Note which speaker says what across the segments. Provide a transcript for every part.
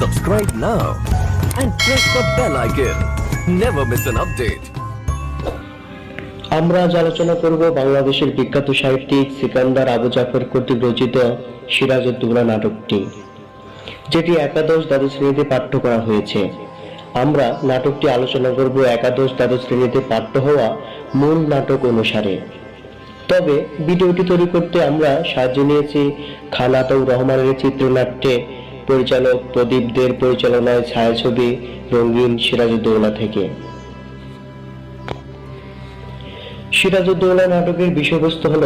Speaker 1: Subscribe now and press the bell icon. Never miss an update.
Speaker 2: আমরা আজ আলোচনা করব বাংলাদেশের বিখ্যাত সাহিত্যিক সিকান্দার আবু জাফর কর্তৃক রচিত সিরাজউদ্দৌলা নাটকটি, যেটি একাদশ দ্বাদশ শ্রেণীতে পাঠ্য করা হয়েছে আমরা নাটকটি আলোচনা করব একাদশ দ্বাদশ শ্রেণীতে পাঠ্য হওয়া মূল নাটক অনুসারে তবে ভিডিওটি তৈরি করতে আমরা সাহায্য নিয়েছি খানাতুর রহমানের চিত্রনাট্যে পরিচালক প্রদীপদের পরিচালনায় ছায়াছবি রঙিন সিরাজউদ্দৌলা থেকে। সিরাজউদ্দৌলা নাটকের বিষয়বস্তু হল,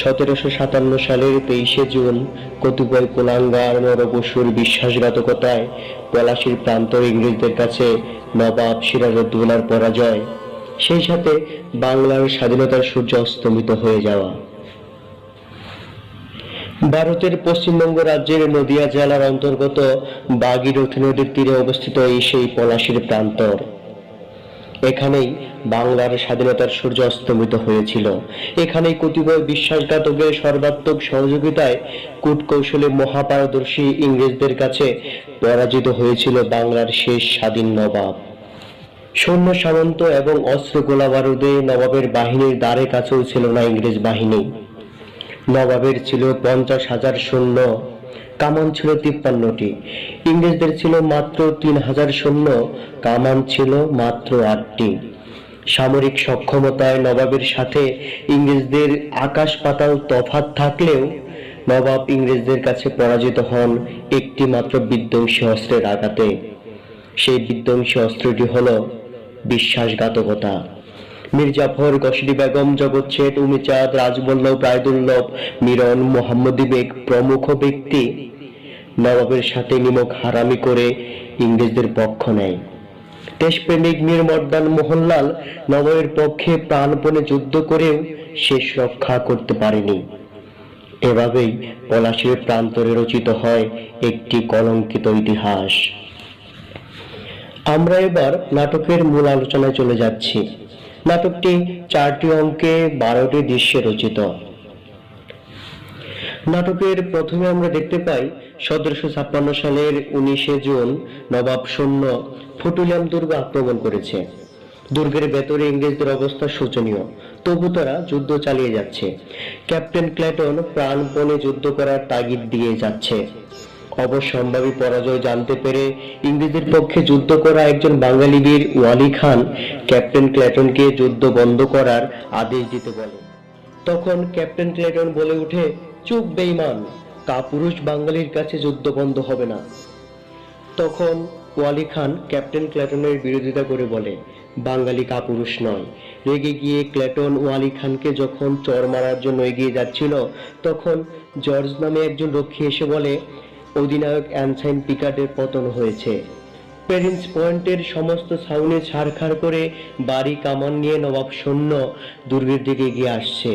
Speaker 2: সতেরোশো সাতান্ন সালের তেইশে জুন কতিপয় কুলাঙ্গার নরপশুর বিশ্বাসঘাতকতায় পলাশির প্রান্তর ইংরেজদের কাছে নবাব সিরাজউদ্দৌলার পরাজয়, সেই সাথে বাংলার স্বাধীনতার সূর্য অস্তমিত হয়ে যাওয়া। ভারতের পশ্চিমবঙ্গ রাজ্যের নদিয়া জেলার অন্তর্গত বাগীরথী নদীর তীরে অবস্থিত এই সেই পলাশির প্রান্তর। এখানেই বাংলার স্বাধীনতার সূর্য অস্তমিত হয়েছিল। এখানেই কতিপয় বিশ্বাসঘাতকের সর্বাত্মক সহযোগিতায় কূটকৌশলে মহাপারদর্শী ইংরেজদের কাছে পরাজিত হয়েছিল বাংলার শেষ স্বাধীন নবাব। সৈন্য সামন্ত এবং অস্ত্র গোলা বারুদে নবাবের বাহিনীর দ্বারে কাছেও ছিল না ইংরেজ বাহিনী। নবাবের ছিল পঞ্চাশ হাজার সৈন্য, কামান ছিল তিপ্পান্নটি। ইংরেজদের ছিল মাত্র তিন হাজার সৈন্য, কামান ছিল মাত্র আটটি। সামরিক সক্ষমতায় নবাবের সাথে ইংরেজদের আকাশ পাতাল তফাত থাকলেও নবাব ইংরেজদের কাছে পরাজিত হন একটি মাত্র বিধ্বংসী অস্ত্রের আঘাতে। সেই বিধ্বংসী অস্ত্রটি হল বিশ্বাসঘাতকতা। মির্জাফর গসরি বেগম জগৎ শেঠ উমিচাঁদ, রাজবল্লভ, রায়দুল্লভ, মিরন, মোহাম্মদী বেগ প্রমুখ ব্যক্তি। নবাবের সাথে নিমক হারামি করে ইংরেজদের পক্ষ নেয়। দেশপ্রেমিক মীর মর্দান মোহনলাল নবাবের পক্ষে প্রাণপণে যুদ্ধ করেও শেষ রক্ষা করতে পারেনি। এভাবেই পলাশির প্রান্তরে রচিত হয় একটি কলঙ্কিত ইতিহাস। আমরা এবার নাটকের মূল আলোচনায় চলে যাচ্ছি। নাটকটি চারটি অঙ্কে বারোটি দৃশ্যে রচিত। নাটকের প্রথমে আমরা দেখতে পাই সতেরোশো ছাপ্পান্ন সালের উনিশে জুন নবাব সৈন্য ফটুলিয়াম দুর্গ আক্রমণ করেছে। দুর্গের ভেতরে ইংরেজদের অবস্থা শোচনীয়। তবু তারা যুদ্ধ চালিয়ে যাচ্ছে। ক্যাপ্টেন ক্ল্যাটন প্রাণপণে যুদ্ধ করার তাগিদ দিয়ে যাচ্ছে। অবসম্ভাবী পরাজয় জানতে পেরে ইংরেজদের পক্ষে যুদ্ধ করা একজন বাঙালি বীর ওয়ালি খান ক্যাপ্টেন ক্ল্যাটনকে যুদ্ধ বন্ধ করার আদেশ দিতে বলে তখন ক্যাপ্টেন ক্লেটন বলে উঠে চুপ বেইমান কাপুরুষ বাঙালির কাছে যুদ্ধ বন্ধ হবে না। তখন ওয়ালি খান ক্যাপ্টেন ক্ল্যাটনের বিরোধিতা করে বলে, বাঙালি কাপুরুষ নয়। রেগে গিয়ে ক্ল্যাটন ওয়ালি খানকে যখন চর মারার জন্য এগিয়ে যাচ্ছিল, তখন জর্জ নামে একজন রক্ষী এসে বলে অধিনায়ক অ্যানসাইন পিকার্ডের পতন হয়েছে। প্যারিন্স পয়েন্টের সমস্ত ছাউনি ছাড়খাড় করে বাড়ি কামান নিয়ে নবাব সৈন্য দুর্গের দিকে এগিয়ে আসছে।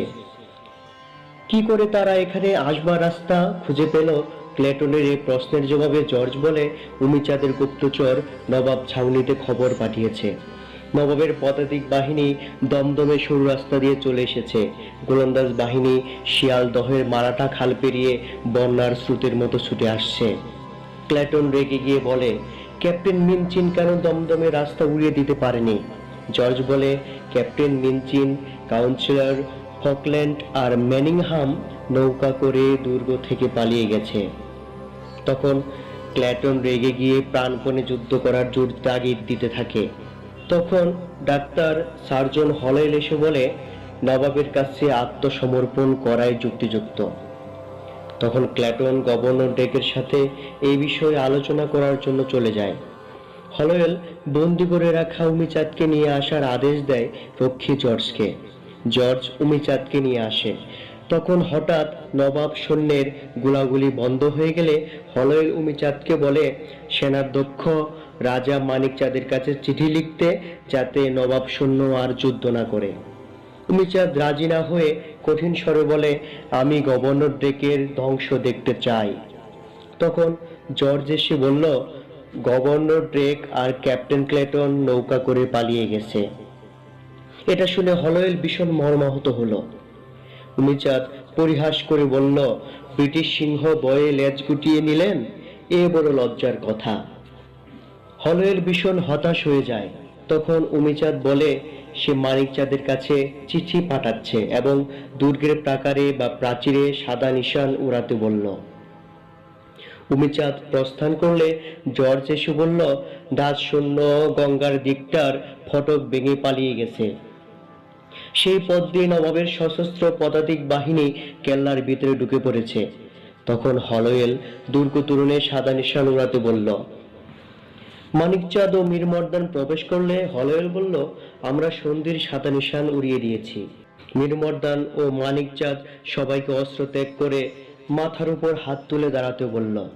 Speaker 2: কি করে তারা এখানে আসবার রাস্তা খুঁজে পেল ক্লেটনের এই প্রশ্নের জবাবে জর্জ বলে, উমিচাঁদের গুপ্তচর নবাব ছাউনিতে খবর পাঠিয়েছে। নবাবের পদাতিক বাহিনী দমদমে সরু রাস্তা দিয়ে চলে এসেছে। গোলন্দাজ বাহিনী শিয়ালদহের মারাঠা খাল পেরিয়ে বন্যার স্রোতের মতো ছুটে আসছে। ক্ল্যাটন রেগে গিয়ে বলে, ক্যাপ্টেন মিনচিন কেন দমদমে রাস্তা উড়িয়ে দিতে পারেনি? জর্জ বলে, ক্যাপ্টেন মিনচিন, কাউন্সিলর ফকল্যান্ড আর ম্যানিংহাম নৌকা করে দুর্গ থেকে পালিয়ে গেছে। তখন ক্ল্যাটন রেগে গিয়ে প্রাণপণে যুদ্ধ করার জোর তাগিদ দিতে থাকে। তখন ডাক্তার সার্জন হলেল এসে বলে, নবাবের কাছে আত্মসমর্পণ করাই যুক্তিযুক্ত। তখন ক্ল্যাটন গভর্নর ডেকের সাথে এই বিষয়ে আলোচনা করার জন্য চলে যায়। হলওয়েল বন্দি করে রাখা উমিচাঁদকে নিয়ে আসার আদেশ দেয় রক্ষী জর্জকে। জর্জ উমিচাঁদকে নিয়ে আসে। তখন হঠাৎ নবাব সৈন্যের গুলাগুলি বন্ধ হয়ে গেলে হলওয়েল উমিচাঁদকে বলে সেনার দক্ষ রাজা মানিকচাঁদের কাছে চিঠি লিখতে যাতে নবাব শূন্য আর যুদ্ধ না করে। উমিচাঁদ রাজি না হয়ে কঠিন স্বরে বলে, আমি গভর্নর ডেকের ধ্বংস দেখতে চাই। তখন জর্জ এসে বলল, গভর্নর ড্রেক আর ক্যাপ্টেন ক্লেটন নৌকা করে পালিয়ে গেছে। এটা শুনে হলওয়েল ভীষণ মর্মাহত হলো। উমিচাঁদ পরিহাস করে বলল, ব্রিটিশ সিংহ বয়ে লেজ গুটিয়ে নিলেন, এ বড় লজ্জার কথা। হলয়েল ভীষণ হতাশ হয়ে যায়। তখন উমিচাঁদ বলে, সে মানিকচাঁদের কাছে চিঠি পাঠাচ্ছে এবং দুর্গের প্রাকারে বা প্রাচীরে সাদা নিশান উড়াতে বলল। উমিচাঁদ প্রস্থান করলে জর্জ এসে বলল দাস শূন্য গঙ্গার দিকটার ফটক ভেঙে পালিয়ে গেছে। সেই পথ দিয়ে নবাবের সশস্ত্র পদাতিক বাহিনী কেল্লার ভিতরে ঢুকে পড়েছে। তখন হলয়েল দুর্গ তুরণে সাদা নিশান উড়াতে বলল মানিকচাঁদ ও মীরমর্দান প্রবেশ করলে হলয়েল বলল, আমরা সন্ধির সাদা নিশান উড়িয়ে দিয়েছি। মীরমর্দান ও মানিকচাঁদ সবাইকে অস্ত্র ত্যাগ করে মাথার উপর হাত তুলে দাঁড়াতে বলল।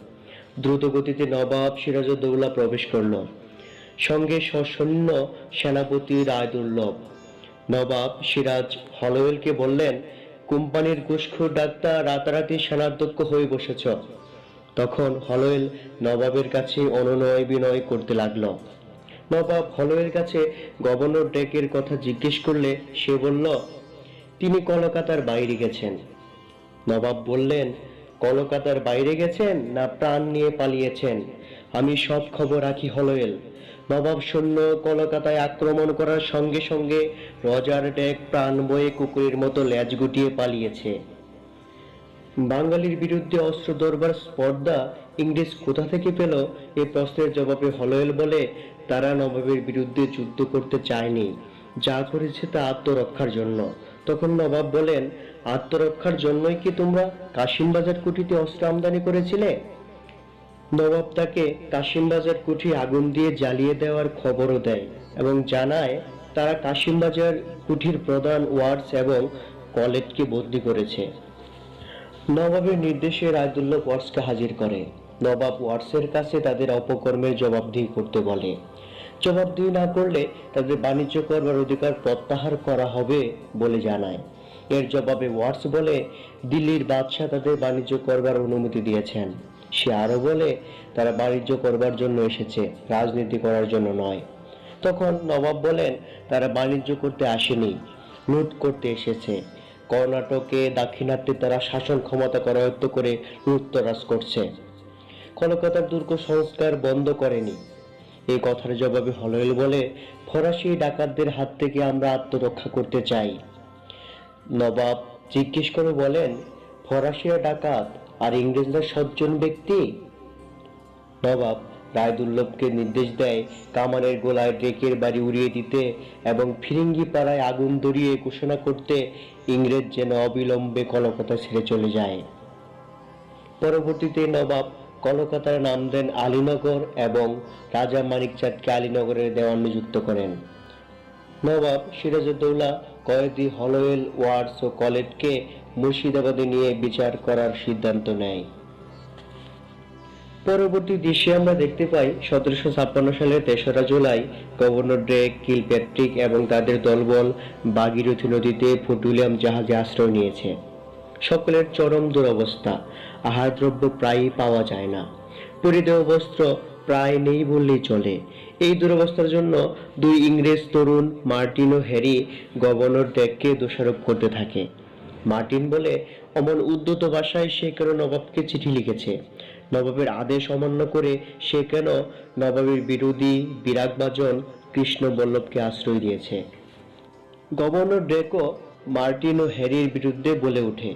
Speaker 2: দ্রুত গতিতে নবাব সিরাজউদ্দৌলা প্রবেশ করল। সঙ্গে সসৈন্য সেনাপতি রায়দুর্লভ। নবাব সিরাজ হলওয়েলকে বললেন, কোম্পানির ঘুষখোর ডাক্তার, রাতারাতি সেনাধ্যক্ষ হয়ে বসেছ। তখন হলওয়েল নবাবের কাছে অনুনয় বিনয় করতে লাগল। নবাব হলওয়ের কাছে গভর্নর ডেকের কথা জিজ্ঞেস করলে সে বলল, তিনি কলকাতার বাইরে গেছেন। নবাব বললেন, কলকাতার বাইরে গেছেন না প্রাণ নিয়ে পালিয়েছেন? আমি সব খবর রাখি হলওয়েল। নবাব সৈন্য কলকাতায় আক্রমণ করার সঙ্গে সঙ্গে রজার ডেক প্রাণ বয়ে কুকুরের মতো ল্যাজ গুটিয়ে পালিয়েছে। বাঙালির বিরুদ্ধে অস্ত্র ধরবার স্পর্ধা ইংরেজ কোথা থেকে পেল? এই প্রশ্নের জবাবে হলওয়েল বলে, তারা নবাবের বিরুদ্ধে যুদ্ধ করতে চায়নি। যা করেছে তা আত্মরক্ষার জন্য। তখন নবাব বলেন, আত্মরক্ষার জন্যই কি তোমরা কাশিমবাজার কুঠিতে অস্ত্র আমদানি করেছিলে? নবাব তাকে কাশিমবাজার কুঠি আগুন দিয়ে জ্বালিয়ে দেওয়ার খবরও দেয় এবং জানায়, তারা কাশিমবাজার কুঠির প্রধান ওয়ার্ডস এবং কলেজকে বদলি করেছে। নবাবের নির্দেশে রায়দুল্লাহ ওয়ার্সকে হাজির করে। নবাব ওয়ার্সের কাছে তাদের অপকর্মের জবাবদিহি করতে বলে। জবাবদিহি না করলে তাদের বাণিজ্য করবার অধিকার প্রত্যাহার করা হবে বলে জানায়। এর জবাবে ওয়ার্স বলে, দিল্লির বাদশাহ তাদের বাণিজ্য করবার অনুমতি দিয়েছেন। সে আরও বলে, তারা বাণিজ্য করবার জন্য এসেছে, রাজনীতি করার জন্য নয়। তখন নবাব বলেন, তারা বাণিজ্য করতে আসেনি, লুট করতে এসেছে। কর্ণাটকে, দাক্ষিণাত্যে তারা শাসন ক্ষমতা করায়ত্ত করে লুটতরাজ করছে। কলকাতার দুর্গ সংস্কার বন্ধ করেনি। এই কথার জবাবে হলয়েল বলে, ফরাসি ডাকাতদের হাত থেকে আমরা আত্মরক্ষা করতে চাই। নবাব জিজ্ঞেস করে বলেন, ফরাসিরা ডাকাত আর ইংরেজরা সজ্জন ব্যক্তি? নবাব রায়দুল্লভকে নির্দেশ দেয় কামানের গোলায় ডেকের বাড়ি উড়িয়ে দিতে এবং ফিরিঙ্গি পাড়ায় আগুন ধরিয়ে ঘোষণা করতে ইংরেজ যেন অবিলম্বে কলকাতা ছেড়ে চলে যায়। পরবর্তীতে নবাব কলকাতার নাম দেন আলীনগর এবং রাজা মানিকচাঁদকে আলীনগরের দেওয়ান নিযুক্ত করেন। নবাব সিরাজউদ্দৌলা কয়েদি হলওয়েল ওয়ার্ডস ও কলেটকে মুর্শিদাবাদে নিয়ে বিচার করার সিদ্ধান্ত নেয়। পরবর্তী দৃশ্যে আমরা দেখতে পাই সতেরোশো ছাপ্পান্ন সালের তেসরা জুলাই গভর্নর ড্রেক, কিলপ্যাট্রিক এবং তাদের দলবল বাগীরথী নদীতে ফুটুলিয়াম জাহাজে আশ্রয় নিয়েছে। সকলের চরম দুরবস্থা আহার দ্রব্য প্রায়ই পাওয়া যায় না। পরিধেয় বস্ত্র প্রায় নেই বললেই চলে। এই দুরবস্থার জন্য দুই ইংরেজ তরুণ, মার্টিন ও হ্যারি, গভর্নর ডেককে দোষারোপ করতে থাকে। মার্টিন বলে অমন উদ্যত ভাষায় সে কেন নবাবকে চিঠি লিখেছে? নবাবের আদেশ অমান্য করে সে কেন নবাবের বিরোধী বিরাগবাজন কৃষ্ণ বল্লভকে আশ্রয় দিয়েছে? গভর্নর ড্রেকো, মার্টিন ও হ্যারির বিরুদ্ধে বলে ওঠে,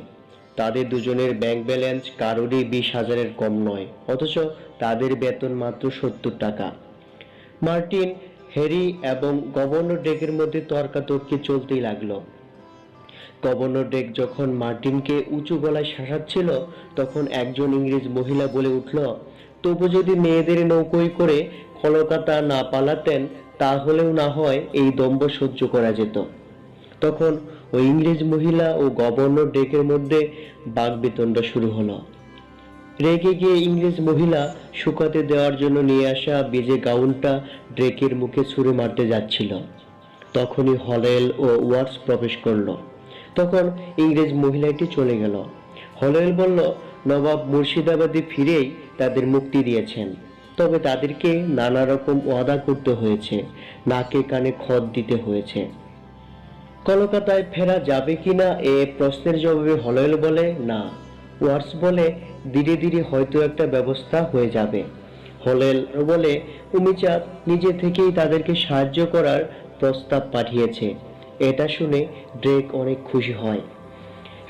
Speaker 2: তাদের দুজনের ব্যাংক ব্যালেন্স কারোরই বিশ হাজারের কম নয়, অথচ তাদের বেতন মাত্র সত্তর টাকা। মার্টিন, হ্যারি এবং গভর্নর ডেকের মধ্যে তর্কাতর্কি চলতেই লাগল। গভর্নর ডেক যখন মার্টিনকে উঁচু গলায় শাসাচ্ছিল, তখন একজন ইংরেজ মহিলা বলে উঠল, তবু যদি মেয়েদের নৌকোয় করে কলকাতা না পালাতেন, তাহলেও না হয় এই দম্ভ সহ্য করা যেত। তখন ওই ইংরেজ মহিলা ও গভর্নর ডেকের মধ্যে বাগবিতণ্ডা শুরু হলো। রেগে গিয়ে ইংরেজ মহিলা শুকাতে দেওয়ার জন্য নিয়ে আসা বেজে গাউনটা ড্রেকের মুখে ছুঁড়ে মারতে যাচ্ছিল। তখনই হলেল ও ওয়ার্স প্রবেশ করল। তখন ইংরেজ মহিলাটি চলে গেল। হলেল বলল, নবাব মুর্শিদাবাদে ফিরেই তাদের মুক্তি দিয়েছেন। তবে তাদেরকে নানা রকম ওয়াদা করতে হয়েছে, নাকে কানে খত দিতে হয়েছে। কলকাতায় ফেরা যাবে কিনা এ প্রশ্নের জবাবে হলেল বলে, না। ওয়ার্স বলে, ধীরে ধীরে হয়তো একটা ব্যবস্থা হয়ে যাবে। হলেল বলে, উমিচাঁদ নিজে থেকেই তাদেরকে সাহায্য করার প্রস্তাব পাঠিয়েছে। এটা শুনে ড্রেক অনেক খুশি হয়।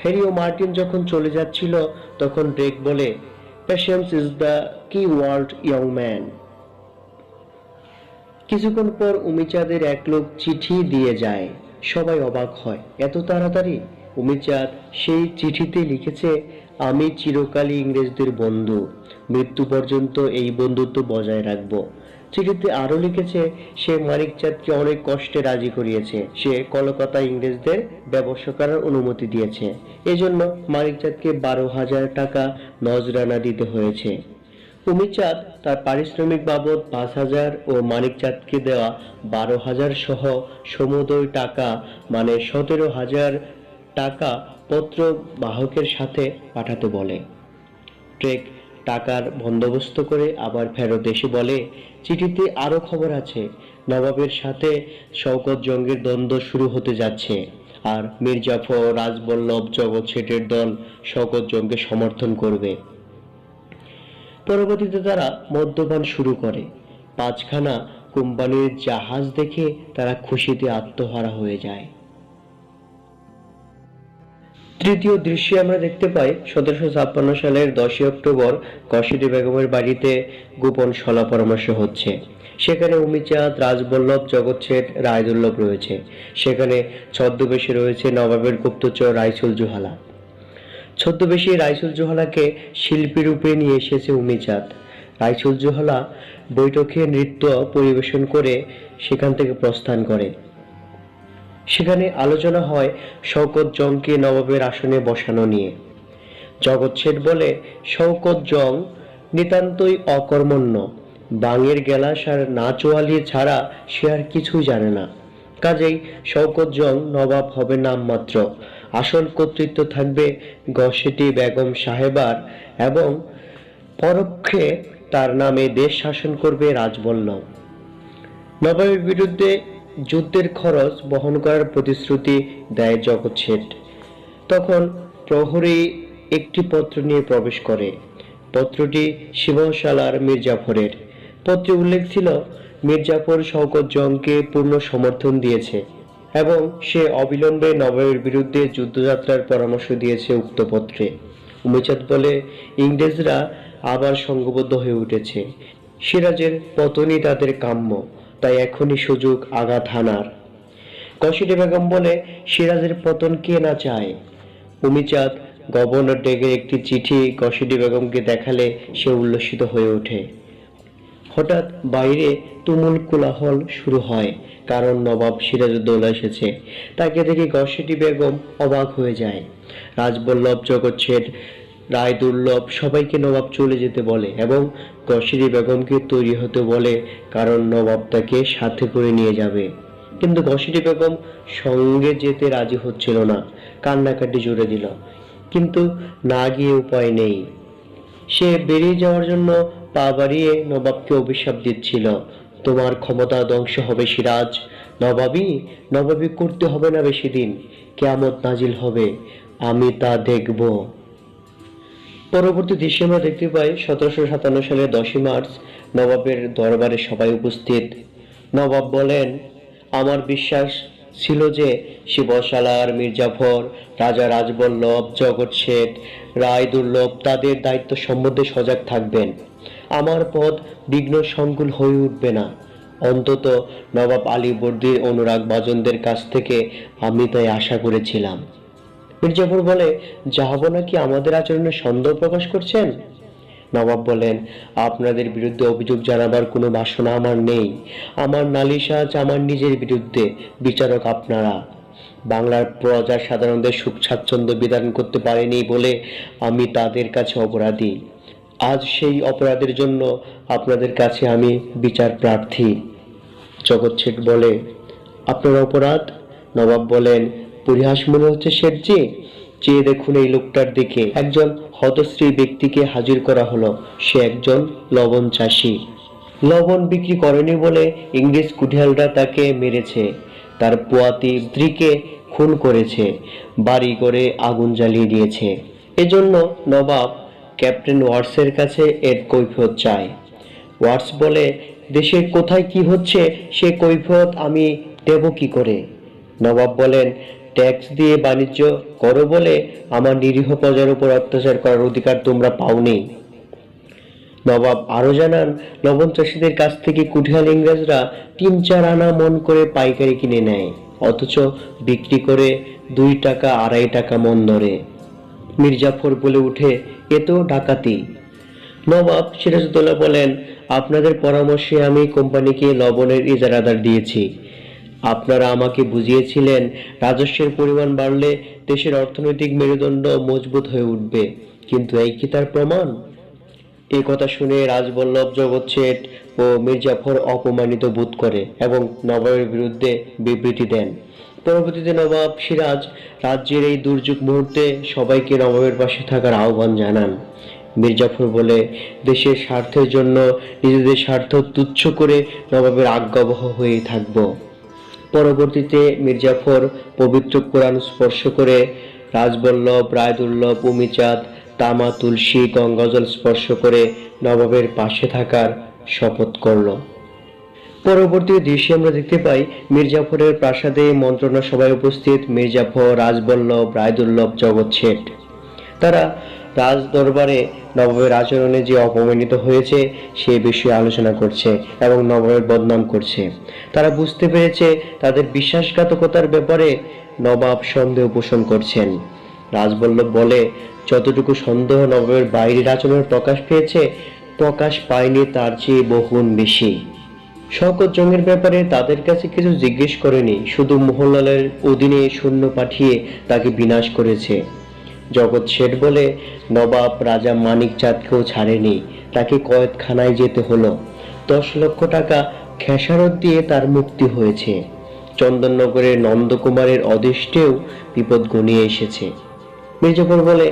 Speaker 2: হ্যারি ও মার্টিন যখন চলে যাচ্ছিল, তখন ড্রেক বলে patience is the key world young man কিছুক্ষণ পর উমিচাঁদের এক লোক চিঠি দিয়ে যায়। সবাই অবাক হয়। এত তাড়াতাড়ি? উমিচাঁদ সেই চিঠিতে লিখেছে, আমি চিরকালই ইংরেজদের বন্ধু। মৃত্যু পর্যন্ত এই বন্ধুত্ব বজায় রাখব। চিঠিতে আরও লিখেছে, সে মানিকচাঁদকে অনেক কষ্টে রাজি করিয়েছে। সে কলকাতা ইংরেজদের ব্যবসা করার অনুমতি দিয়েছে। এজন্য মানিকচাঁদকে বারো হাজার টাকা নজরানা দিতে হয়েছে। উমিচাঁদ তার পারিশ্রমিক বাবদ পাঁচ হাজার ও মানিকচাঁদকে দেওয়া বারো হাজার সহ সমুদয় টাকা মানে সতেরো হাজার টাকা পত্র বাহকের সাথে পাঠাতে বলে। ট্রেক টাকার বন্দোবস্ত করে আবার ফেরত এসে বলে চিঠিতে আরও খবর আছে। নবাবের সাথে শওকত জঙ্গের দ্বন্দ্ব শুরু হতে যাচ্ছে। আর মির্জাফর, রাজবল্লভ, জগৎ শেঠের দল শওকত জঙ্গকে সমর্থন করবে। পরবর্তীতে তারা মদ্যপান শুরু করে। পাঁচখানা কোম্পানির জাহাজ দেখে তারা খুশিতে আত্মহারা হয়ে যায়। তৃতীয় দৃশ্যে আমরা দেখতে পাই সতেরোশো ছাপ্পান্ন সালের দশই অক্টোবর কশিদি বেগমের বাড়িতে গোপন সলা পরামর্শ হচ্ছে। সেখানে উমিচাঁদ, রাজবল্লভ জগৎ শেঠ রায়দুল্লভ রয়েছে। সেখানে ছদ্মবেশে রয়েছে নবাবের গুপ্তচর রাইসুল জুহালা। ছদ্মবেশী রাইসুল জোহালাকে শিল্পী রূপে নিয়ে এসেছে উমিচাঁদ। রাইসুল জোহালা বৈঠকে নৃত্য পরিবেশন করে সেখান থেকে প্রস্থান করে সেখানে আলোচনা হয় শওকত জংকে নবাবের আসনে বসানো নিয়ে। জগৎ শেঠ বলে শওকত জং নিতান্তই অকর্মণ্য। বাঙের গেলাস আর নাচোয়ালি ছাড়া সে আর কিছুই জানে না। কাজেই শওকত জং নবাব হবে নামমাত্র। আসল কর্তৃত্ব থাকবে গসেটি বেগম সাহেবার এবং পরোক্ষে তার নামে দেশ শাসন করবে রাজবল্লভ। নবাবের বিরুদ্ধে যুদ্ধের খরচ বহন করার প্রতিশ্রুতি দেয় জগৎ শেঠ। তখন প্রহরী একটি পত্র নিয়ে প্রবেশ করে। পত্রটি শিবশালার মির্জাফরের। পত্রে উল্লেখ ছিল, মির্জাফর শওকত জংকে পূর্ণ সমর্থন দিয়েছে এবং সে অবিলম্বে নবাবের বিরুদ্ধে যুদ্ধযাত্রার পরামর্শ দিয়েছে উক্ত পত্রে। উমেচাঁদ বলে, ইংরেজরা আবার সংঘবদ্ধ হয়ে উঠেছে। সিরাজের পতনই তাদের কাম্য। তাই এখনই সুযোগ আঘাত হানার। কশিদে বেগম বলে, সিরাজের পতন কে না চায়? উমিচাঁদ গভর্নর ডেকে একটি চিঠি কশিদি বেগমকে দেখালে সে উল্লসিত হয়ে ওঠে। হঠাৎ বাইরে তুমুল কোলাহল শুরু হয়, কারণ নবাব সিরাজউদ্দৌলা এসেছে। তাকে দেখে গসিটি বেগম অবাক হয়ে যায়। রাজবল্লভ জগৎ শেঠ রায় দুর্লভ সবাইকে নবাব চলে যেতে বলে এবং গসিরি বেগমকে তৈরি হতে বলে কারণ নবাব তাকে সাথে করে নিয়ে যাবে। কিন্তু গসিরি বেগম সঙ্গে যেতে রাজি হচ্ছিল না, কান্নাকাটি জুড়ে দিল। কিন্তু না গিয়ে উপায় নেই। সে বেরিয়ে যাওয়ার জন্য পা বাড়িয়ে নবাবকে অভিশাপ দিচ্ছিল, তোমার ক্ষমতা ধ্বংস হবে সিরাজ। নবাবী নবাবী করতে হবে না বেশি দিন। কেয়ামত নাজিল হবে। আমি তা দেখব। পরবর্তী দৃশ্যে আমরা দেখতে পাই সতেরোশো সাতান্ন সালের দশই মার্চ নবাবের দরবারে সবাই উপস্থিত। নবাব বলেন, আমার বিশ্বাস ছিল যে শিবশালার মির্জাফর, রাজা রাজবল্লভ, জগৎ শেঠ, রায় দুর্লভ তাদের দায়িত্ব সম্বন্ধে সজাগ থাকবেন। আমার পদ বিঘ্ন সংকুল হয়ে উঠবে না। অন্তত নবাব আলী বর্দির অনুরাগ বাজনদের কাছ থেকে আমি তাই আশা করেছিলাম। মির্জাফর বলে জাহাবনা কি আমাদের আচরণে সন্দেহ প্রকাশ করছেন? নবাব বলেন, আপনাদের বিরুদ্ধে অভিযোগ জানাবার কোনো বাসনা আমার নেই। আমার নালিশ আজ আমার নিজের বিরুদ্ধে, বিচারক আপনারা। বাংলার প্রজা সাধারণদের সুখ স্বাচ্ছন্দ্য বিধান করতে পারেনি বলে আমি তাদের কাছে অপরাধী। আজ সেই অপরাধের জন্য আপনাদের কাছে আমি বিচার প্রার্থী। জগৎ শেঠ বলে, আপনার অপরাধ? নবাব বলেন পরিহাস মনে হচ্ছে শেঠজি চেয়ে দেখুন এই লোকটার দিকে। একজন হতশ্রী ব্যক্তিকে হাজির করা হলো। সে একজন লবণ চাষি। লবণ বিক্রি করেনি বলে ইংরেজ কুঠিয়ালরা তাকে মেরেছে। তার পোয়াতি স্ত্রীকে খুন করেছে। বাড়ি করে আগুন জ্বালিয়ে দিয়েছে। এজন্য নবাব ক্যাপ্টেন ওয়ার্সের কাছে এর কৈফিয়ত চায়। ওয়ার্স বলে দেশের কোথায় কি হচ্ছে সে কৈফিয়ত আমি দেব কি করে? নবাব বলেন ট্যাক্স দিয়ে বাণিজ্য করো বলে আমার নিরীহ প্রজার উপর অত্যাচার করার অধিকার তোমরা পাওনি। নবাব আরও জানান লবণ চাষিদের কাছ থেকে কুঠিয়াল ইংরেজরা তিন চার আনা মন করে পাইকারি কিনে নেয়, অথচ বিক্রি করে দুই টাকা আড়াই টাকা মন ধরে। মির্জাফর বলে উঠে, এ তো ডাকাতি। নবাব সিরাজউদ্দৌলা বলেন, আপনাদের পরামর্শে আমি কোম্পানিকে লবণের ইজারাদার দিয়েছি। আপনারা আমাকে বুঝিয়েছিলেন, রাজস্বের পরিমাণ বাড়লে দেশের অর্থনৈতিক মেরুদণ্ড মজবুত হয়ে উঠবে। কিন্তু এই কি তার প্রমাণ? এই কথা শুনে রাজবল্লভ জগৎ শেঠ ও মির্জাফর অপমানিত বোধ করে এবং নবাবের বিরুদ্ধে বিবৃতি দেন। পরবর্তীতে নবাব সিরাজ রাজ্যের এই দুর্যোগ মুহূর্তে সবাইকে নবাবের পাশে থাকার আহ্বান জানান। মির্জাফর বলে, দেশের স্বার্থের জন্য নিজেদের স্বার্থ তুচ্ছ করে নবাবের আজ্ঞাবহ হয়ে থাকব। পরবর্তীতে মির্জাফর পবিত্র কোরআন স্পর্শ করে রাজবল্লভ রায়দুল্লভ উমিচাঁদ, তামা, তুলসী, গঙ্গাজল স্পর্শ করে নবাবের পাশে থাকার শপথ করল। পরবর্তী দৃশ্যে আমরা দেখতে পাই মির্জাফরের প্রাসাদে মন্ত্রণা সভায় উপস্থিত মির্জাফর, রাজবল্লভ রায়দুল্লভ জগৎ শেঠ তারা রাজ দরবারে নবাবের আচরণে যে অপমানিত হয়েছে, সে বিষয়ে আলোচনা করছে এবং নবাবের বদনাম করছে। তারা বুঝতে পেরেছে তাদের বিশ্বাসঘাতকতার ব্যাপারে নবাব সন্দেহ পোষণ করছেন। রাজবল্লভ বলে, যতটুকু সন্দেহ নবাবের বাইরের আচরণের প্রকাশ পেয়েছে, প্রকাশ পায়নি তার চেয়ে বহুগুণ বেশি। শওকত জঙ্গের ব্যাপারে তাদের কাছে কিছু জিজ্ঞেস করেনি, শুধু মোহনলালের অধীনে সৈন্য পাঠিয়ে তাকে বিনাশ করেছে। জগৎ শেঠ বলে নবাব রাজা মানিক চাঁদকেও ছাড়েনি। তাকে কয়েদখানায় যেতে হলো। দশ লক্ষ টাকা খেসারত দিয়ে তার মুক্তি হয়েছে। চন্দননগরের নন্দকুমারের অদৃষ্টেও বিপদ ঘনিয়ে এসেছে। মির্জাফর বলে,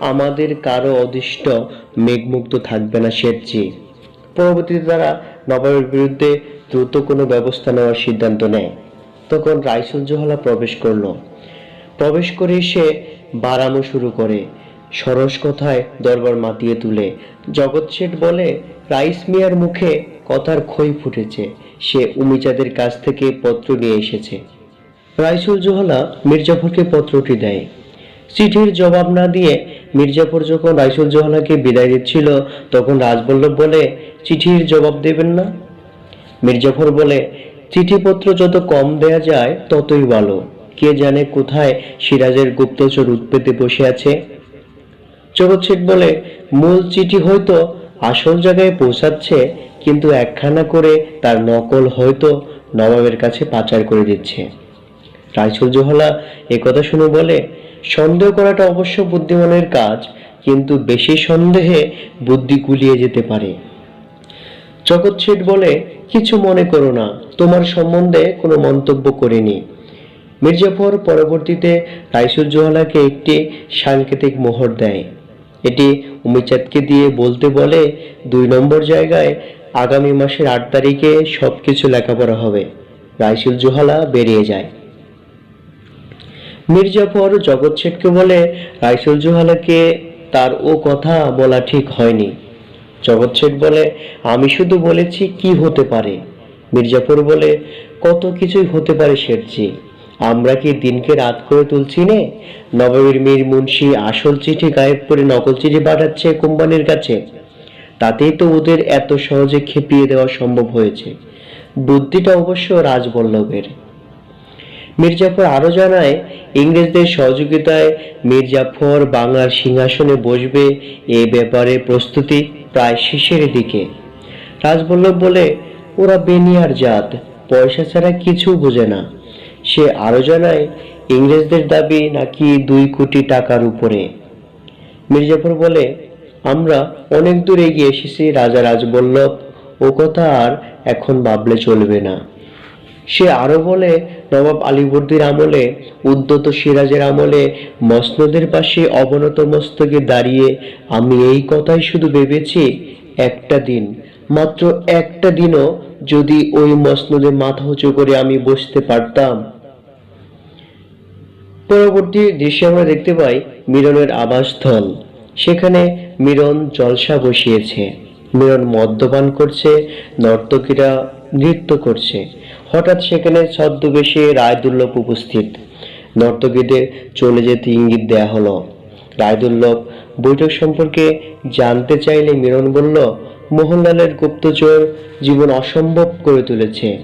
Speaker 2: আমাদের কারও অদৃষ্ট মেঘমুক্ত থাকবে না শেঠজি। পরবর্তীতে তারা নবাবের বিরুদ্ধে দ্রুত কোনো ব্যবস্থা নেওয়ার সিদ্ধান্ত নেয়। তখন রাইসুল জোহলা প্রবেশ করল। প্রবেশ করে সে বাড়ানো শুরু করে। সরস কথায় দরবার মাতিয়ে তুলে। জগৎ শেঠ বলে, রাইস মিয়ার মুখে কথার খই ফুটেছে। সে উমিচাঁদের কাছ থেকে পত্র নিয়ে এসেছে। রাইসুল জোহলা মির্জাফরকে পত্রটি দেয়। চিঠির জবাব না দিয়ে মির্জাফর যখন রাইসুল জোহলাকে বিদায় দিচ্ছিল, তখন রাজবল্লভ বলে, চিঠির জবাব দেবেন না? মির্জাফর বলে, চিঠিপত্র যত কম দেয়া যায়, ততই ভালো। কে জানে কোথায় সিরাজের গুপ্তচর উৎপেতে বসে আছে। জগৎ বলে, মূল চিঠি হয়তো আসল জায়গায় পৌঁছাচ্ছে, কিন্তু একখানা করে তার নকল হয়তো নবাবের কাছে পাচার করে দিচ্ছে। রাইসুল জোহলা একথা শুনে বলে, সন্দেহ করাটা অবশ্য বুদ্ধিমানের কাজ, কিন্তু বেশি সন্দেহে বুদ্ধি গুলিয়ে যেতে পারে। জগৎ বলে, কিছু মনে করো না, তোমার সম্বন্ধে কোনো মন্তব্য করিনি। মির্জাফর পরবর্তীতে রাইসুল জোহালাকে একটি সাংকেতিক মোহর দেয়। এটি উমিচাঁদকে দিয়ে বলতে বলে, দুই নম্বর জায়গায় আগামী মাসের আট তারিখে সব কিছু লেখাপড়া হবে। রাইসুল জোহালা বেরিয়ে যায়। মির্জাফর জগৎ শেঠকে বলে রাইসুল জোহালাকে তার ও কথা বলা ঠিক হয়নি। জগৎ শেঠ বলে, আমি শুধু বলেছি কি হতে পারে। মির্জাফর বলে, কত কিছুই হতে পারে শেঠজি। আমরা কি দিনকে রাত করে তুলছি নে? নবাবের মীর মুন্সি আসল চিঠি গায়েব করে নকল চিঠি পাঠাচ্ছে কোম্পানির কাছে। তাতেই তো ওদের এত সহজে খেপিয়ে দেওয়া সম্ভব হয়েছে। বুদ্ধিটা অবশ্য রাজবল্লভের। মির্জাফর আরও জানায়, ইংরেজদের সহযোগিতায় মির্জাফর বাংলার সিংহাসনে বসবে এ ব্যাপারে প্রস্তুতি প্রায় শেষের দিকে। রাজবল্লভ বলে, ওরা বেনিয়ার জাত, পয়সা ছাড়া কিছু বোঝে না। সে আরও জানায়, ইংরেজদের দাবি নাকি দুই কোটি টাকার উপরে? মির্জাফর বলে, আমরা অনেক দূর এগিয়ে এসেছি রাজা রাজবল্লভ। ও কথা আর এখন ভাবলে চলবে না। সে আরও বলে, নবাব আলীবর্দীর আমলে, উদ্যত সিরাজের আমলে, মসনদের পাশে অবনত মস্তকে দাঁড়িয়ে আমি এই কথাই শুধু ভেবেছি, একটা দিন, মাত্র একটা দিনও যদি ওই মসনদে মাথা উঁচু করে আমি বসতে পারতাম। পরবর্তী দৃশ্যে আমরা দেখতে পাই মিলনের আবাসস্থল। সেখানে মিরন জলসা বসিয়েছে। মিরন মদ্যপান করছে, নর্তকীরা নৃত্য করছে। হঠাৎ সেখানে ছদ্মবেশে রায়দুর্লভ উপস্থিত। নর্তকীদের চলে যেতে ইঙ্গিত দেয়া হলো। রায়দুর্লভ বৈঠক সম্পর্কে জানতে চাইলে মিরন বলল, মোহনলালের গুপ্তচর জীবন অসম্ভব করে তুলেছে।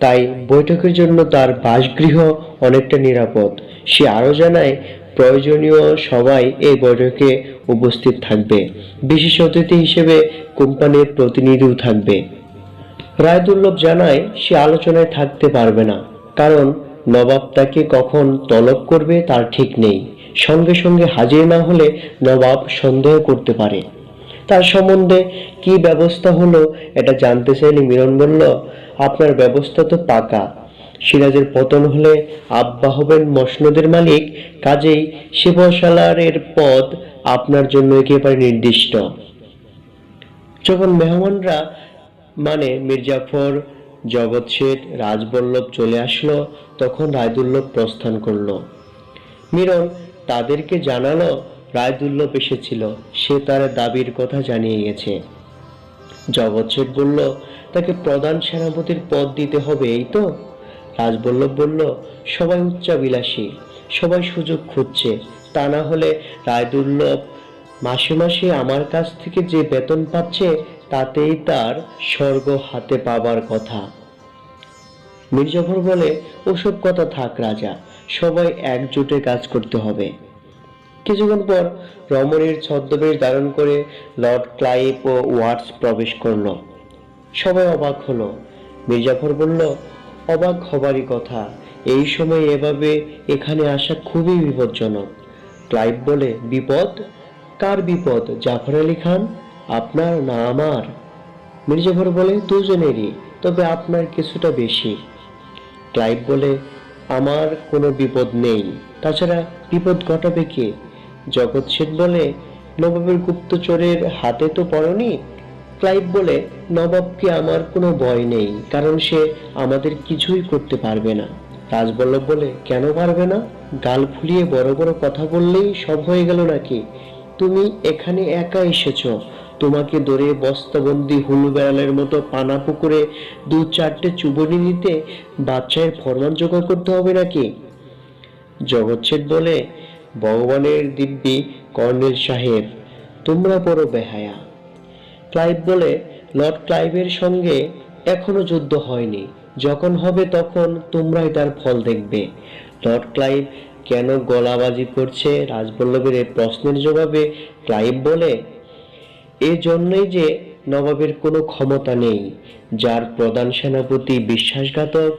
Speaker 2: তাই বৈঠকের জন্য তার বাসগৃহ অনেকটা নিরাপদ। সে আরও জানায়, প্রয়োজনীয় সবাই এই বৈঠকে উপস্থিত থাকবে। বিশেষ অতিথি হিসেবে কোম্পানির প্রতিনিধিও থাকবে। রায়দুর্লভ জানায়, সে আলোচনায় থাকতে পারবে না। কারণ নবাব তাকে কখন তলব করবে তার ঠিক নেই। সঙ্গে সঙ্গে হাজির না হলে নবাব সন্দেহ করতে পারে। তার সম্বন্ধে কি ব্যবস্থা হলো, এটা জানতে চাইলে মিলন বলল, আপনার ব্যবস্থা তো পাকা। সিরাজের পতন হলে আব্বা হবেন মসনদের মালিক, কাজেই শিবশালারের পদ আপনার জন্য একেবারে নির্দিষ্ট। যখন মেহমানরা মানে মির্জাফর, জগৎ শেঠ, রাজবল্লভ চলে আসলো, তখন রায়দুল্লভ প্রস্থান করল। মিরন তাদেরকে জানালো, রায়দুল্লভ এসেছিল, সে তার দাবির কথা জানিয়ে গেছে। জগৎ শেঠ বলল, তাকে প্রধান সেনাপতির পদ দিতে হবে, এই তো? রাজবল্লভ বলল সবাই উচ্চাবিলাসী সবাই সুযোগ খুঁজছে। তা না হলে রায়দুল্লভ মাসে মাসে আমার কাছ থেকে যে বেতন পাচ্ছে, তাতেই তার স্বর্গ হাতে পাবার কথা। মির্জাফর বলে, ওসব কথা থাক রাজা, সবাই একজোটে কাজ করতে হবে। কিছুক্ষণ পর রমণীর ছদ্মবেশ ধারণ করে লর্ড ক্লাইভ ও ওয়াটস প্রবেশ করল। সবাই অবাক হলো। মির্জাফর বলল অবাক হবারই কথা। এই সময় এভাবে এখানে আসা খুবই বিপজ্জনক। ক্লাইভ বলে, বিপদ? কার বিপদ? জাফর আলী খান? আপনার না আমার? মির্জাফর বলে, দুজনেরই, তবে আপনার কিছুটা বেশি। ক্লাইভ বলে, আমার কোনো বিপদ নেই। তাছাড়া, বিপদ ঘটাবে কে? জগৎ বলে, নবাবের গুপ্তচরের হাতে তো পড়নি? ক্লাইভ বলে নবাবকে আমার কোনো ভয় নেই, কারণ সে আমাদের কিছুই করতে পারবে না। রাজবল্লভ বলে, কেন পারবে না? গাল ফুলিয়ে বড় বড় কথা বললেই সব হয়ে গেল নাকি? তুমি এখানে একা এসেছ। তোমাকে ধরে বস্তাবন্দি হুলু বেড়ালের মতো পানা পুকুরে দু চারটে চুবনি দিতে বাচ্চায়ের ফরমান জোগাড় করতে হবে নাকি? শেঠ বলে, ভগবানের দিব্যি কর্নেল সাহেব, তোমরা বড় বেহায়া। ক্লাইভ বলে লর্ড ক্লাইভের সঙ্গে এখনও যুদ্ধ হয়নি। যখন হবে তখন তোমরাই তার ফল দেখবে। লর্ড ক্লাইভ কেন গলাবাজি করছে? রাজবল্লভের এই প্রশ্নের জবাবে ক্লাইভ বলে এই জন্যই যে নবাবের কোনো ক্ষমতা নেই, যার প্রধান সেনাপতি বিশ্বাসঘাতক,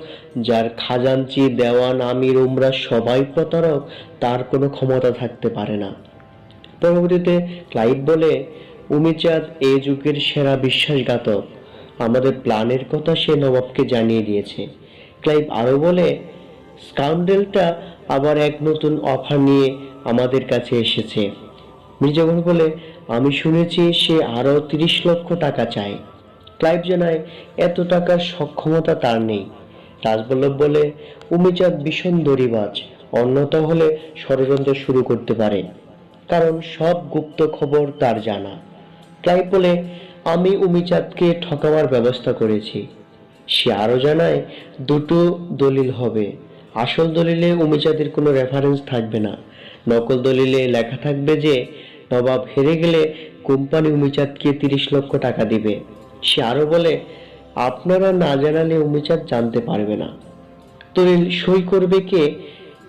Speaker 2: যার খাজাঞ্চি, দেওয়ান, আমির, উমরা সবাই প্রতারক, তার কোনো ক্ষমতা থাকতে পারে না। পরবর্তীতে ক্লাইভ বলে উমিচাঁদ এ যুগের সেরা বিশ্বাসঘাতক। আমাদের প্ল্যানের কথা সে নবাবকে জানিয়ে দিয়েছে। ক্লাইভ আরও বলে, স্কাউন্ডেলটা আবার এক নতুন অফার নিয়ে আমাদের কাছে এসেছে। মির্জাফর বলে, আমি শুনেছি সে আরও তিরিশ লক্ষ টাকা চায়। ক্লাইভ জানায়, এত টাকার সক্ষমতা তার নেই। রাজবল্লভ বলে, উমিচাঁদ ভীষণ দড়িবাজ অন্যতা হলে ষড়যন্ত্র শুরু করতে পারে। কারণ সব গুপ্ত খবর তার জানা। ক্লাইভ বলে আমি উমিচাঁদকে ঠকাবার ব্যবস্থা করেছি। সে আরও জানায়, দুটো দলিল হবে। আসল দলিলে উমিচাঁদের কোনো রেফারেন্স থাকবে না। নকল দলিলে লেখা থাকবে যে, নবাব হেরে গেলে কোম্পানি উমিচাঁদকে তিরিশ লক্ষ টাকা দিবে। সে আরও বলে, আপনারা না জানালে উমিচাঁদ জানতে পারবে না। দলিল সই করবে কে?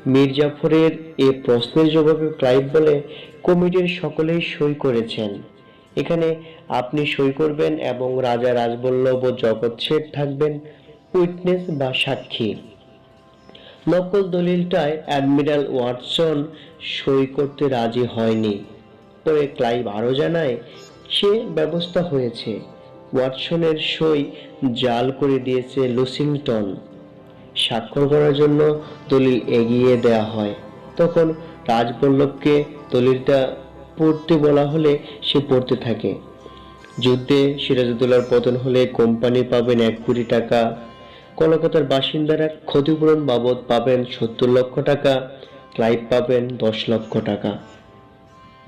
Speaker 2: মির্জাফরের এ প্রশ্নের জবাবে ক্লাইভ বলে, কমিটির সকলেই সই করেছেন। এখানে আপনি সই করবেন এবং রাজা রাজবল্লভ ও জগৎ শেঠ থাকবেন, উইটনেস বা সাক্ষী। নকল দলিলটায় অ্যাডমিরাল ওয়াটসন সই করতে রাজি হয়নি। পরে ক্লাইভ আরও জানায়, সে ব্যবস্থা হয়েছে। ওয়াটসনের সই জাল করে দিয়েছে লুসিংটন। স্বাক্ষর করার জন্য দলিল এগিয়ে দেয়া হয়। তখন রাজবল্লভকে দলিলটা পড়তে বলা হলে সে পড়তে থাকে। যুদ্ধে সিরাজউদ্দৌলার পতন হলে কোম্পানি পাবেন এক কোটি টাকা, কলকাতার বাসিন্দারা ক্ষতিপূরণ বাবদ পাবেন সত্তর লক্ষ টাকা, ক্লাইভ পাবেন দশ লক্ষ টাকা।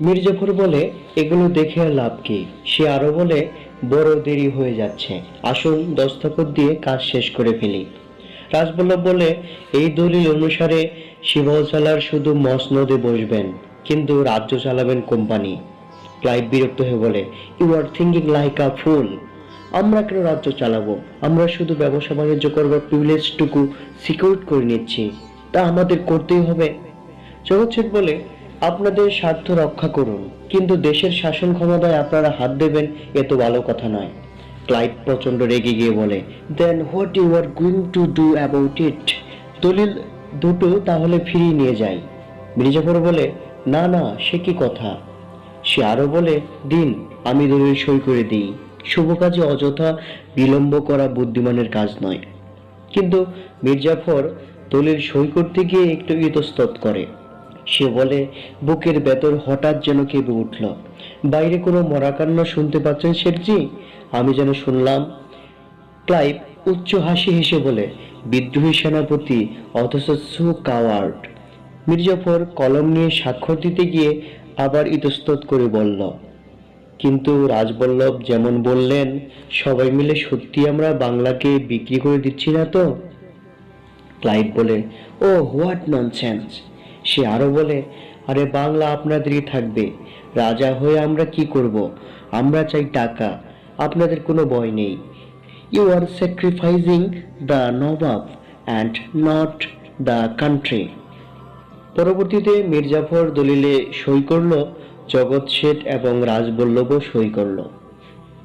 Speaker 2: মির্জাফর বলে, এগুলো দেখে আর লাভ কি? সে আরও বলে, বড় দেরি হয়ে যাচ্ছে। আসুন দস্তখত দিয়ে কাজ শেষ করে ফেলি। রাজবল্লভ বলে, এই দলিল অনুসারে শিবচালার শুধু মসনদে বসবেন। কিন্তু রাজ্য চালাবেন কোম্পানি। ক্লাইভ বিরক্ত হয়ে বলে you are thinking like a fool আমরা কেন রাজ্য চালাবো? আমরা শুধু ব্যবসা বাণিজ্য করবার প্রিভিলেজটুকু সিকিউর করে নিচ্ছি। তা আমাদের করতেই হবে। জগৎ শেঠ বলে, আপনাদের স্বার্থ রক্ষা করুন, কিন্তু দেশের শাসন ক্ষমতায় আপনারা হাত দেবেন এ তো ভালো কথা নয়। ক্লাইভ প্রচণ্ড রেগে গিয়ে বলে then what you are going to do about it দলিল দুটো তাহলে ফিরিয়ে নিয়ে যাই। মির্জাফর বলে না না, সে কি কথা? সে আরও বলে, দিন, আমি দলিল সই করে দিই। শুভ কাজে অযথা বিলম্ব করা বুদ্ধিমানের কাজ নয়। কিন্তু মির্জাফর দলিল সই করতে গিয়ে একটু ইতস্তত করে। সে বলে, বুকের ভেতর হঠাৎ যেন কেঁপে উঠল। বাইরে কোনো মরাকান্না শুনতে পাচ্ছেন শেঠজি? আমি যেন শুনলাম। ক্লাইভ উচ্চ হাসি হেসে বলে, বিদ্রোহী সেনাপতি, অথচ সু কাওয়ার্ড। মির্জাফর কলম নিয়ে স্বাক্ষর দিতে গিয়ে আবার ইতস্তত করে বলল, কিন্তু রাজবল্লভ যেমন বললেন, সবাই মিলে সত্যি আমরা বাংলাকে বিক্রি করে দিচ্ছি না তো? ক্লাইভ বলে, ও, হোয়াট ননসেন্স? সে আরও বলে, আরে, বাংলা আপনাদেরই থাকবে। রাজা হয়ে আমরা কি করব? আমরা চাই টাকা। আপনাদের কোনো ভয় নেই। You are sacrificing the nawab and not the country. পরবর্তীতে মির্জাফর দলিলে সই করল, জগৎ শেঠ এবং রাজবল্লভও সই করল।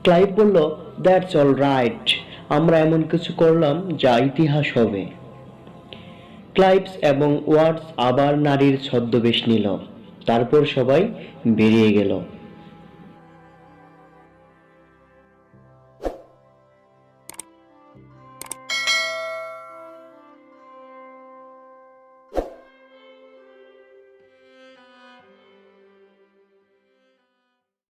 Speaker 2: ক্লাইভ বলল দ্যাটস অল রাইট আমরা এমন কিছু করলাম যা ইতিহাস হবে। ক্লাইভস এবং ওয়ার্ডস আবার নারীর ছদ্মবেশ নিল। তারপর সবাই বেরিয়ে গেল।